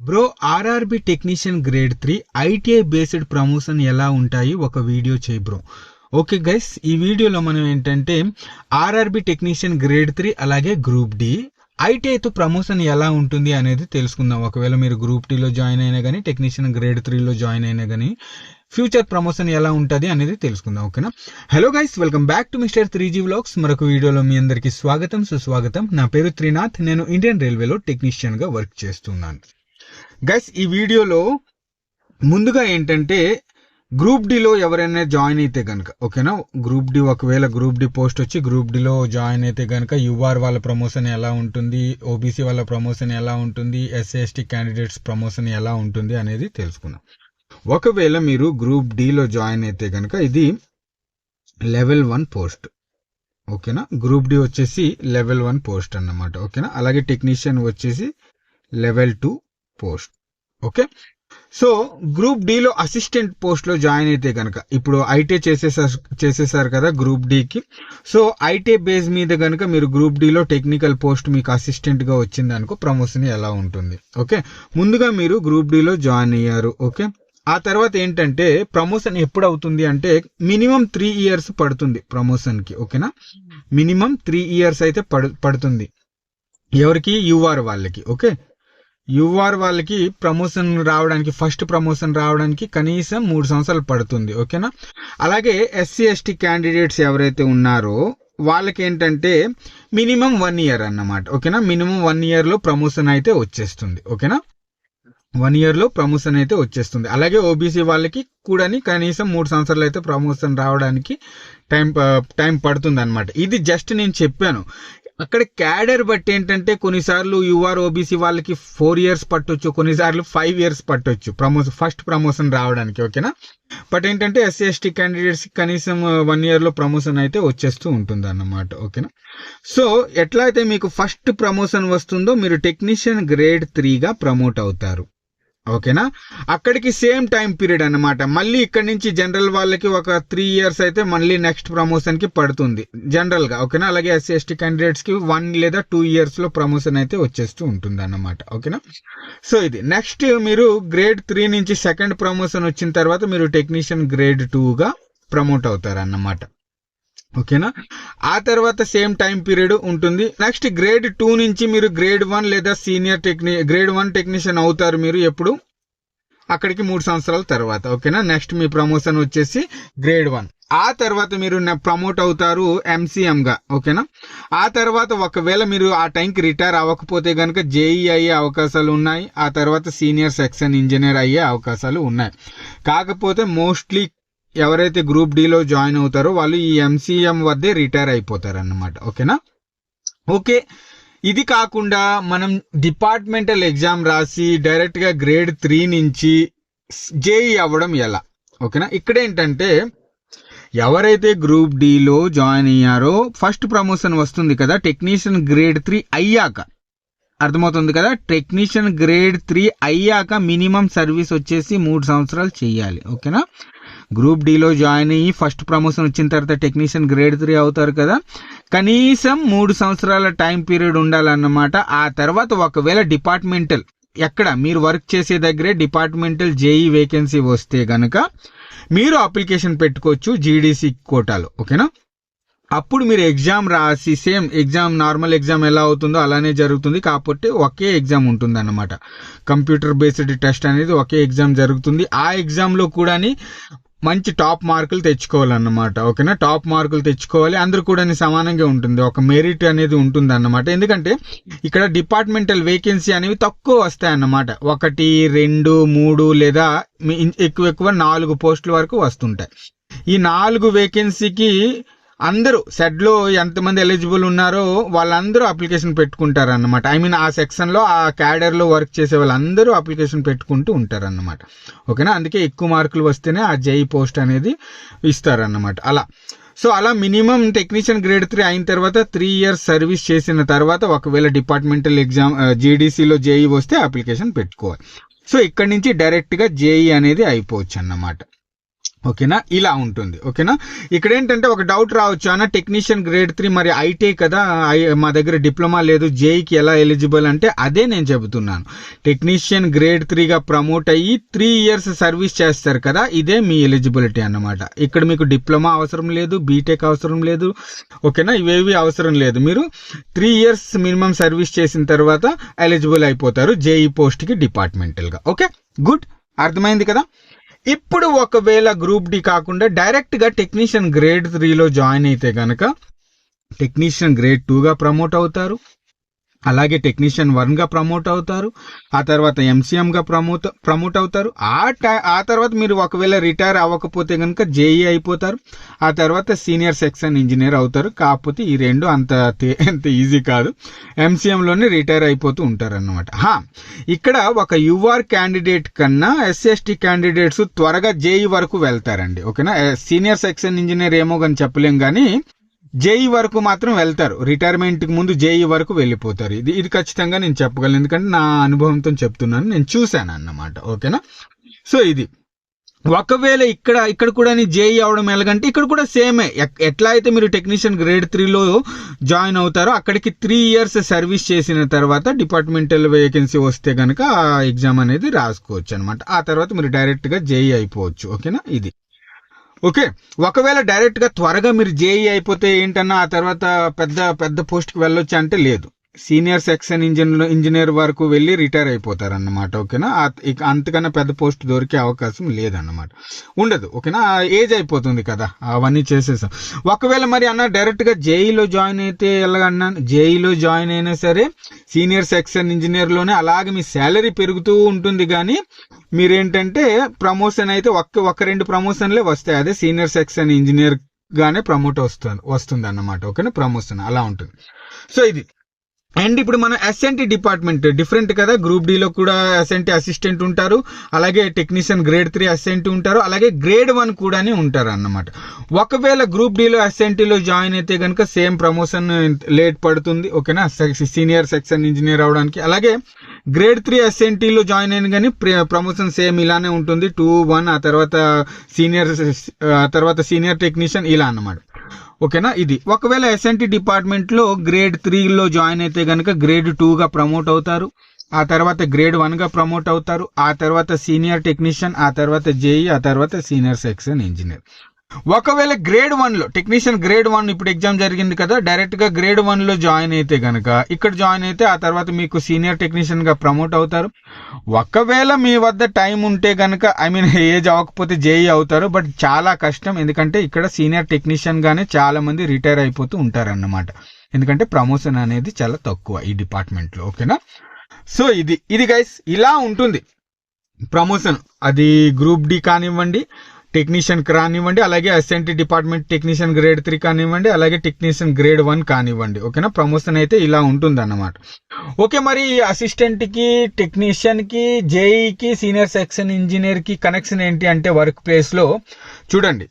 Bro RRB technician grade three ITI based promotion ఎలా ఉంటాయి? ఒక వీడియో చేయి బ్రో. ఓకే గైస్ ఈ వీడియోలో మనం ఏంటంటే ఆర్ఆర్బి టెక్నీషియన్ గ్రేడ్ త్రీ అలాగే గ్రూప్ డి ఐటీఐతో ప్రమోషన్ ఎలా ఉంటుంది అనేది తెలుసుకుందాం. ఒకవేళ మీరు గ్రూప్ డిలో జాయిన్ అయినా కానీ టెక్నీషియన్ గ్రేడ్ త్రీలో జాయిన్ అయినా కానీ ఫ్యూచర్ ప్రమోషన్ ఎలా ఉంటుంది అనేది తెలుసుకుందాం ఓకేనా? Hello guys welcome back to mister three G vlogs. మరొక వీడియోలో మీ అందరికీ స్వాగతం సుస్వాగతం. నా పేరు త్రినాథ్ నేను ఇండియన్ రైల్వేలో టెక్నీషియన్గా వర్క్ చేస్తున్నాను. గైస్ ఈ వీడియోలో ముందుగా ఏంటంటే గ్రూప్ డిలో ఎవరైనా జాయిన్ అయితే కనుక ఓకేనా గ్రూప్ డి ఒకవేళ గ్రూప్ డి పోస్ట్ వచ్చి గ్రూప్ డిలో జాయిన్ అయితే కనుక యూఆర్ వాళ్ళ ప్రమోషన్ ఎలా ఉంటుంది ఓబీసీ వాళ్ళ ప్రమోషన్ ఎలా ఉంటుంది ఎస్సీ క్యాండిడేట్స్ ప్రమోషన్ ఎలా ఉంటుంది అనేది తెలుసుకుందాం. ఒకవేళ మీరు గ్రూప్ డిలో జాయిన్ అయితే కనుక ఇది లెవెల్ వన్ పోస్ట్ ఓకేనా గ్రూప్ డి వచ్చేసి లెవెల్ వన్ పోస్ట్ అన్నమాట ఓకేనా అలాగే టెక్నీషియన్ వచ్చేసి level two post. Okay? So group డిలో assistant పోస్ట్లో జాయిన్ అయితే కనుక ఇప్పుడు ఐటీ చేసేసారు చేసేసారు కదా గ్రూప్ డికి. సో ఐటీ బేస్ మీద కనుక మీరు గ్రూప్ డిలో టెక్నికల్ పోస్ట్ మీకు అసిస్టెంట్గా వచ్చింది అనుకో ప్రమోషన్ ఎలా ఉంటుంది. ఓకే? ముందుగా మీరు గ్రూప్ డిలో జాయిన్ అయ్యారు. ఓకే? ఆ తర్వాత ఏంటంటే ప్రమోషన్ ఎప్పుడు అవుతుంది అంటే మినిమం త్రీ ఇయర్స్ పడుతుంది ప్రమోషన్కి ఓకేనా? మినిమం త్రీ ఇయర్స్ అయితే పడు పడుతుంది. ఎవరికి? యూఆర్ వాళ్ళకి. ఓకే? యూఆర్ వాళ్ళకి ప్రమోషన్ రావడానికి ఫస్ట్ ప్రమోషన్ రావడానికి కనీసం మూడు సంవత్సరాలు పడుతుంది ఓకేనా? అలాగే ఎస్సీ ఎస్టీ క్యాండిడేట్స్ ఎవరైతే ఉన్నారో వాళ్ళకి ఏంటంటే మినిమం వన్ ఇయర్ అన్నమాట ఓకేనా? మినిమం వన్ ఇయర్లో ప్రమోషన్ అయితే వచ్చేస్తుంది ఓకేనా? వన్ ఇయర్లో ప్రమోషన్ అయితే వచ్చేస్తుంది. అలాగే ఓబీసీ వాళ్ళకి కూడాని కనీసం మూడు సంవత్సరాలు అయితే ప్రమోషన్ రావడానికి టైం టైం పడుతుంది అనమాట ఇది జస్ట్ నేను చెప్పాను. అక్కడ క్యాడర్ బట్టి ఏంటంటే కొన్నిసార్లు యూఆర్ ఓబీసీ వాళ్ళకి ఫోర్ ఇయర్స్ పట్టొచ్చు కొన్నిసార్లు ఫైవ్ ఇయర్స్ పట్టొచ్చు. ప్రమోషన్ ఫస్ట్ ప్రమోషన్ రావడానికి ఓకేనా? బట్ ఏంటంటే ఎస్సీ ఎస్టీ క్యాండిడేట్స్ కనీసం వన్ ఇయర్లో ప్రమోషన్ అయితే వచ్చేస్తూ ఉంటుంది అన్నమాట ఓకేనా? సో ఎట్లా అయితే మీకు ఫస్ట్ ప్రమోషన్ వస్తుందో మీరు టెక్నీషియన్ గ్రేడ్ త్రీగా ప్రమోట్ అవుతారు. ఓకేనా? అక్కడికి సేమ్ టైం పీరియడ్ అన్నమాట. మళ్ళీ ఇక్కడ నుంచి జనరల్ వాళ్ళకి ఒక త్రీ ఇయర్స్ అయితే మళ్ళీ నెక్స్ట్ ప్రమోషన్కి పడుతుంది. జనరల్గా ఓకేనా? అలాగే ఎస్సీ ఎస్టీ క్యాండిడేట్స్కి వన్ లేదా టూ ఇయర్స్లో ప్రమోషన్ అయితే వచ్చేస్తూ ఉంటుంది అన్నమాట ఓకేనా? సో ఇది. నెక్స్ట్ మీరు గ్రేడ్ త్రీ నుంచి సెకండ్ ప్రమోషన్ వచ్చిన తర్వాత మీరు టెక్నీషియన్ గ్రేడ్ టూగా ప్రమోట్ అవుతారు అన్నమాట ఓకేనా? ఆ తర్వాత సేమ్ టైం పీరియడ్ ఉంటుంది. నెక్స్ట్ గ్రేడ్ టూ నుంచి మీరు గ్రేడ్ వన్ లేదా సీనియర్ టెక్ని గ్రేడ్ వన్ టెక్నీషియన్ అవుతారు మీరు ఎప్పుడు? అక్కడికి మూడు సంవత్సరాల తర్వాత ఓకేనా? నెక్స్ట్ మీ ప్రమోషన్ వచ్చేసి గ్రేడ్ వన్. ఆ తర్వాత మీరు ప్రమోట్ అవుతారు ఎంసీఎంగా ఓకేనా? ఆ తర్వాత ఒకవేళ మీరు ఆ టైంకి రిటైర్ అవ్వకపోతే కనుక జేఈ అయ్యే అవకాశాలు ఉన్నాయి. ఆ తర్వాత సీనియర్ సెక్షన్ ఇంజనీర్ అయ్యే అవకాశాలు ఉన్నాయి. కాకపోతే మోస్ట్లీ ఎవరైతే గ్రూప్ డిలో జాయిన్ అవుతారో వాళ్ళు ఈ ఎంసీఎం వద్దే రిటైర్ అయిపోతారు అన్నమాట ఓకేనా? ఓకే. ఇది కాకుండా మనం డిపార్ట్మెంటల్ ఎగ్జామ్ రాసి డైరెక్ట్గా గ్రేడ్ త్రీ నుంచి జేఈ అవ్వడం ఎలా? ఓకేనా? ఇక్కడ ఏంటంటే ఎవరైతే గ్రూప్ డిలో జాయిన్ అయ్యారో ఫస్ట్ ప్రమోషన్ వస్తుంది కదా టెక్నీషియన్ గ్రేడ్ త్రీ అయ్యాక. అర్థమవుతుంది కదా? టెక్నీషియన్ గ్రేడ్ త్రీ అయ్యాక మినిమం సర్వీస్ వచ్చేసి మూడు సంవత్సరాలు చేయాలి. ఓకేనా? గ్రూప్ డీలో జాయిన్ అయ్యి ఫస్ట్ ప్రమోషన్ వచ్చిన తర్వాత టెక్నీషియన్ గ్రేడ్ త్రీ అవుతారు కదా. కనీసం మూడు సంవత్సరాల టైం పీరియడ్ ఉండాలన్నమాట. ఆ తర్వాత ఒకవేళ డిపార్ట్మెంటల్ ఎక్కడ మీరు వర్క్ చేసే దగ్గరే డిపార్ట్మెంటల్ జేఈ వేకెన్సీ వస్తే కనుక మీరు అప్లికేషన్ పెట్టుకోవచ్చు జీడీసీ కోటాలో ఓకేనా? అప్పుడు మీరు ఎగ్జామ్ రాసి సేమ్ ఎగ్జామ్ నార్మల్ ఎగ్జామ్ ఎలా అవుతుందో అలానే జరుగుతుంది. కాకపోతే ఒకే ఎగ్జామ్ ఉంటుంది అన్నమాట కంప్యూటర్ బేస్డ్ టెస్ట్ అనేది ఒకే ఎగ్జామ్ జరుగుతుంది. ఆ ఎగ్జామ్లో కూడా మంచి టాప్ మార్కులు తెచ్చుకోవాలన్నమాట ఓకేనా? టాప్ మార్కులు తెచ్చుకోవాలి అందరూ కూడా సమానంగా ఉంటుంది. ఒక మెరిట్ అనేది ఉంటుంది అన్నమాట ఎందుకంటే ఇక్కడ డిపార్ట్మెంటల్ వేకెన్సీ అనేవి తక్కువ వస్తాయి అన్నమాట ఒకటి రెండు మూడు లేదా ఎక్కువ ఎక్కువ నాలుగు పోస్టుల వరకు వస్తుంటాయి. ఈ నాలుగు వేకెన్సీకి అందరూ సెడ్లో ఎంతమంది ఎలిజిబుల్ ఉన్నారో వాళ్ళందరూ అప్లికేషన్ పెట్టుకుంటారు అన్నమాట ఐ మీన్ ఆ సెక్షన్లో ఆ క్యాడర్లో వర్క్ చేసే వాళ్ళందరూ అప్లికేషన్ పెట్టుకుంటూ ఉంటారన్నమాట. ఓకేనా? అందుకే ఎక్కువ మార్కులు వస్తేనే ఆ జై పోస్ట్ అనేది ఇస్తారన్నమాట. అలా. సో అలా మినిమం టెక్నీషియన్ గ్రేడ్ త్రీ అయిన తర్వాత త్రీ ఇయర్స్ సర్వీస్ చేసిన తర్వాత ఒకవేళ డిపార్ట్మెంటల్ ఎగ్జామ్ జీడీసీలో జేఈ వస్తే అప్లికేషన్ పెట్టుకోవాలి. సో ఇక్కడ నుంచి డైరెక్ట్గా జేఈ అనేది అయిపోవచ్చు అన్నమాట ఓకేనా? ఇలా ఉంటుంది ఓకేనా? ఇక్కడ ఏంటంటే ఒక డౌట్ రావచ్చు. అన్న టెక్నీషియన్ గ్రేడ్ త్రీ మరి ఐటీ కదా ఐ- మా దగ్గర డిప్లొమా లేదు జేఈకి ఎలా ఎలిజిబుల్ అంటే అదే నేను చెబుతున్నాను. టెక్నీషియన్ గ్రేడ్ త్రీగా ప్రమోట్ అయ్యి త్రీ ఇయర్స్ సర్వీస్ చేస్తారు కదా ఇదే మీ ఎలిజిబిలిటీ అన్నమాట. ఇక్కడ మీకు డిప్లొమా అవసరం లేదు బీటెక్ అవసరం లేదు ఓకేనా? ఇవేవి అవసరం లేదు. మీరు త్రీ ఇయర్స్ మినిమం సర్వీస్ చేసిన తర్వాత ఎలిజిబుల్ అయిపోతారు జేఈ పోస్ట్కి డిపార్ట్మెంటల్గా ఓకే? గుడ్. అర్థమైంది కదా? ఇప్పుడు ఒకవేళ గ్రూప్ డి కాకుండా డైరెక్ట్గా టెక్నీషియన్ గ్రేడ్ త్రీలో జాయిన్ అయితే కనుక టెక్నీషియన్ గ్రేడ్ టూగా ప్రమోట్ అవుతారు. అలాగే టెక్నీషియన్ వన్గా ప్రమోట్ అవుతారు ఆ తర్వాత ఎంసీఎం గా ప్రమోట్ ప్రమోట్ అవుతారు. ఆ ట- ఆ తర్వాత మీరు ఒకవేళ రిటైర్ అవ్వకపోతే కనుక జేఈ అయిపోతారు. ఆ తర్వాత సీనియర్ సెక్షన్ ఇంజనీర్ అవుతారు. కాకపోతే ఈ రెండు అంత అంత ఈజీ కాదు. ఎంసీఎంలోనే రిటైర్ అయిపోతూ ఉంటారు అన్నమాట ఇక్కడ ఒక యుఆర్ క్యాండిడేట్ కన్నా ఎస్ఎస్టీ క్యాండిడేట్స్ త్వరగా జేఈ వరకు వెళ్తారండి. ఓకేనా? సీనియర్ సెక్షన్ ఇంజనీర్ ఏమో కానీ చెప్పలేం కానీ జేఈ వరకు మాత్రం వెళ్తారు. రిటైర్మెంట్కి ముందు జేఈ వరకు వెళ్ళిపోతారు. ఇది ఇది ఖచ్చితంగా నేను చెప్పగలను. ఎందుకంటే నా అనుభవంతో చెప్తున్నాను. నేను చూశాను అన్నమాట. ఓకేనా? సో ఇది. ఒకవేళ ఇక్కడ ఇక్కడ కూడా జేఈ అవడం ఎలాగంటే ఇక్కడ కూడా సేమే. ఎట్లా అయితే మీరు టెక్నీషియన్ గ్రేడ్ త్రీలో జాయిన్ అవుతారో అక్కడికి త్రీ ఇయర్స్ సర్వీస్ చేసిన తర్వాత డిపార్ట్మెంటల్ వేకెన్సీ వస్తే కనుక ఆ ఎగ్జామ్ అనేది రాసుకోవచ్చు అనమాట ఆ తర్వాత మీరు డైరెక్ట్గా జేఈ అయిపోవచ్చు. ఓకేనా? ఇది. ఓకే. ఒకవేళ డైరెక్ట్గా త్వరగా మీరు జేఈ అయిపోతే ఏంటన్నా ఆ తర్వాత పెద్ద పెద్ద పోస్ట్కి వెళ్ళొచ్చు అంటే లేదు. సీనియర్ సెక్షన్ ఇంజనీర్ ఇంజనీర్ వరకు వెళ్ళి రిటైర్ అయిపోతారు అన్నమాట ఓకేనా ఇక అంతకన్నా పెద్ద పోస్ట్ దొరికే అవకాశం లేదన్నమాట. ఉండదు ఓకేనా? ఆ ఏజ్ అయిపోతుంది కదా అవన్నీ చేసేసాం. ఒకవేళ మరి అన్న డైరెక్ట్గా జేఈలో జాయిన్ అయితే ఎలాగన్నాను జేఈలో జాయిన్ అయినా సరే సీనియర్ సెక్షన్ ఇంజనీర్లోనే అలాగే మీ శాలరీ పెరుగుతూ ఉంటుంది కానీ మీరేంటంటే ప్రమోషన్ అయితే ఒక్క ఒక రెండు ప్రమోషన్లే వస్తాయి. అదే సీనియర్ సెక్షన్ ఇంజనీర్ గానే ప్రమోట్ వస్తుంది వస్తుంది అన్నమాట ఓకేనా? ప్రమోషన్ అలా ఉంటుంది. సో ఇది అండ్ ఇప్పుడు మన ఎస్ఎన్టీ డిపార్ట్మెంట్ డిఫరెంట్ కదా? గ్రూప్ డిలో కూడా ఎస్ఎన్టీ అసిస్టెంట్ ఉంటారు. అలాగే టెక్నీషియన్ గ్రేడ్ త్రీ ఎస్ఎన్టీ ఉంటారు. అలాగే గ్రేడ్ వన్ కూడానే ఉంటారు అన్నమాట ఒకవేళ గ్రూప్ డిలో ఎస్ఎన్టీలో జాయిన్ అయితే కనుక సేమ్ ప్రమోషన్ లేట్ పడుతుంది. ఓకేనా? సీనియర్ సెక్షన్ ఇంజనీర్ అవడానికి. అలాగే గ్రేడ్ త్రీ ఎస్ఎన్టీలో జాయిన్ అయిన కానీ ప్రమోషన్ సేమ్ ఇలానే ఉంటుంది. టూ వన్ ఆ తర్వాత సీనియర్ ఆ తర్వాత సీనియర్ టెక్నీషియన్ ఇలా అన్నమాట. ఓకేనా? ఇది. ఒకవేళ ఎస్ఎన్టీ డిపార్ట్మెంట్లో గ్రేడ్ త్రీలో జాయిన్ అయితే కనుక గ్రేడ్ టూగా ప్రమోట్ అవుతారు. ఆ తర్వాత గ్రేడ్ వన్గా ప్రమోట్ అవుతారు. ఆ తర్వాత సీనియర్ టెక్నీషియన్ ఆ తర్వాత జేఈ ఆ తర్వాత సీనియర్ సెక్షన్ ఇంజనీర్. ఒకవేళ గ్రేడ్ వన్లో టెక్నీషియన్ గ్రేడ్ వన్ ఇప్పుడు ఎగ్జామ్ జరిగింది కదా డైరెక్ట్గా గ్రేడ్ వన్లో జాయిన్ అయితే కనుక ఇక్కడ జాయిన్ అయితే ఆ తర్వాత మీకు సీనియర్ టెక్నీషియన్గా ప్రమోట్ అవుతారు. ఒకవేళ మీ వద్ద టైం ఉంటే కనుక ఐ మీన్ ఏజ్ అవ్వకపోతే జేఈ అవుతారు బట్ చాలా కష్టం ఎందుకంటే ఇక్కడ సీనియర్ టెక్నీషియన్ చాలామంది చాలా మంది రిటైర్ అయిపోతూ ఉంటారన్నమాట. ఎందుకంటే ప్రమోషన్ అనేది చాలా తక్కువ ఈ డిపార్ట్మెంట్లో ఓకేనా సో ఇది ఇది గైస్ ఇలా ఉంటుంది. ప్రమోషన్ అది గ్రూప్ డి కానివ్వండి టెక్నీషియన్ కానివ్వండి అలాగే SNT department technician grade three కానివ్వండి అలాగే టెక్నీషియన్ గ్రేడ్ వన్ కానివ్వండి. ఓకేనా? ప్రమోషన్ అయితే ఇలా ఉంటుంది అన్నమాట ఓకే మరి అసిస్టెంట్కి టెక్నీషియన్కి జేఈకి సీనియర్ సెక్షన్ ఇంజనీర్కి కనెక్షన్ ఏంటి అంటే వర్క్ ప్లేస్లో చూడండి.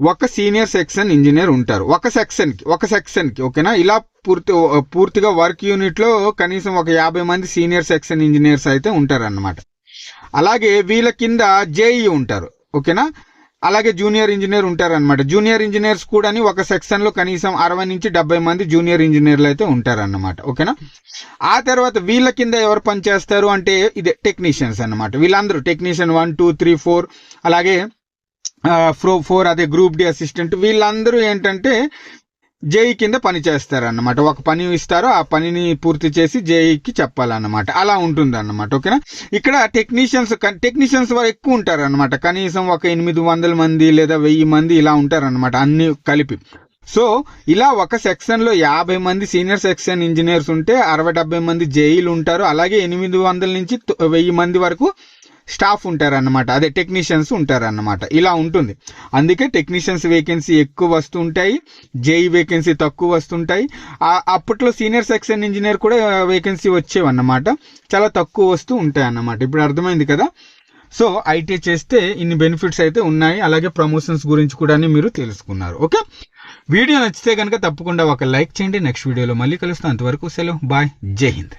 ఒక సీనియర్ సెక్షన్ ఇంజనీర్ ఉంటారు. ఒక సెక్షన్కి ఒక సెక్షన్కి ఓకేనా? ఇలా పూర్తి పూర్తిగా వర్క్ యూనిట్లో కనీసం ఒక యాభై మంది సీనియర్ సెక్షన్ ఇంజనీర్స్ అయితే ఉంటారు అన్నమాట అలాగే వీళ్ళ కింద జేఈ ఉంటారు. ఓకేనా? అలాగే జూనియర్ ఇంజనీర్ ఉంటారనమాట జూనియర్ ఇంజనీర్స్ కూడా ఒక సెక్షన్లో కనీసం అరవై నుంచి డెబ్బై మంది జూనియర్ ఇంజనీర్లు అయితే ఉంటారన్నమాట. ఓకేనా? ఆ తర్వాత వీళ్ళ కింద ఎవరు పనిచేస్తారు అంటే ఇదే టెక్నీషియన్స్ అన్నమాట. వీళ్ళందరూ technician one two three four అలాగే ఫ్రో ఫోర్ అదే గ్రూప్ డి అసిస్టెంట్ వీళ్ళందరూ ఏంటంటే జేఈ కింద పని చేస్తారన్నమాట. ఒక పని ఇస్తారో ఆ పనిని పూర్తి చేసి జేఈకి చెప్పాలన్నమాట. అలా ఉంటుంది అన్నమాట ఓకేనా? ఇక్కడ టెక్నీషియన్స్ టెక్నీషియన్స్ వారు ఎక్కువ ఉంటారు అనమాట కనీసం ఒక ఎనిమిది వందల మంది లేదా వెయ్యి మంది ఇలా ఉంటారన్నమాట అన్ని కలిపి. సో ఇలా ఒక సెక్షన్లో యాభై మంది సీనియర్ సెక్షన్ ఇంజనీర్స్ ఉంటే అరవై డెబ్బై మంది జేఈలు ఉంటారు. అలాగే ఎనిమిది వందల నుంచి తొ- వెయ్యి మంది వరకు స్టాఫ్ ఉంటారన్నమాట. అదే టెక్నీషియన్స్ ఉంటారన్నమాట. ఇలా ఉంటుంది. అందుకే టెక్నీషియన్స్ వేకెన్సీ ఎక్కువ వస్తుంటాయి. జేఈ వేకెన్సీ తక్కువ వస్తుంటాయి. అప్పట్లో సీనియర్ సెక్షన్ ఇంజనీర్ కూడా వేకెన్సీ వచ్చేవన్నమాట. చాలా తక్కువ వస్తూ ఉంటాయి అన్నమాట ఇప్పుడు అర్థమైంది కదా? సో ఐటీ చేస్తే ఇన్ని బెనిఫిట్స్ అయితే ఉన్నాయి. అలాగే ప్రమోషన్స్ గురించి కూడా మీరు తెలుసుకున్నారు. ఓకే? వీడియో నచ్చితే కనుక తప్పకుండా ఒక లైక్ చేయండి. నెక్స్ట్ వీడియోలో మళ్ళీ కలుస్తాను అంతవరకు సెలవు. బాయ్. జై హింద్.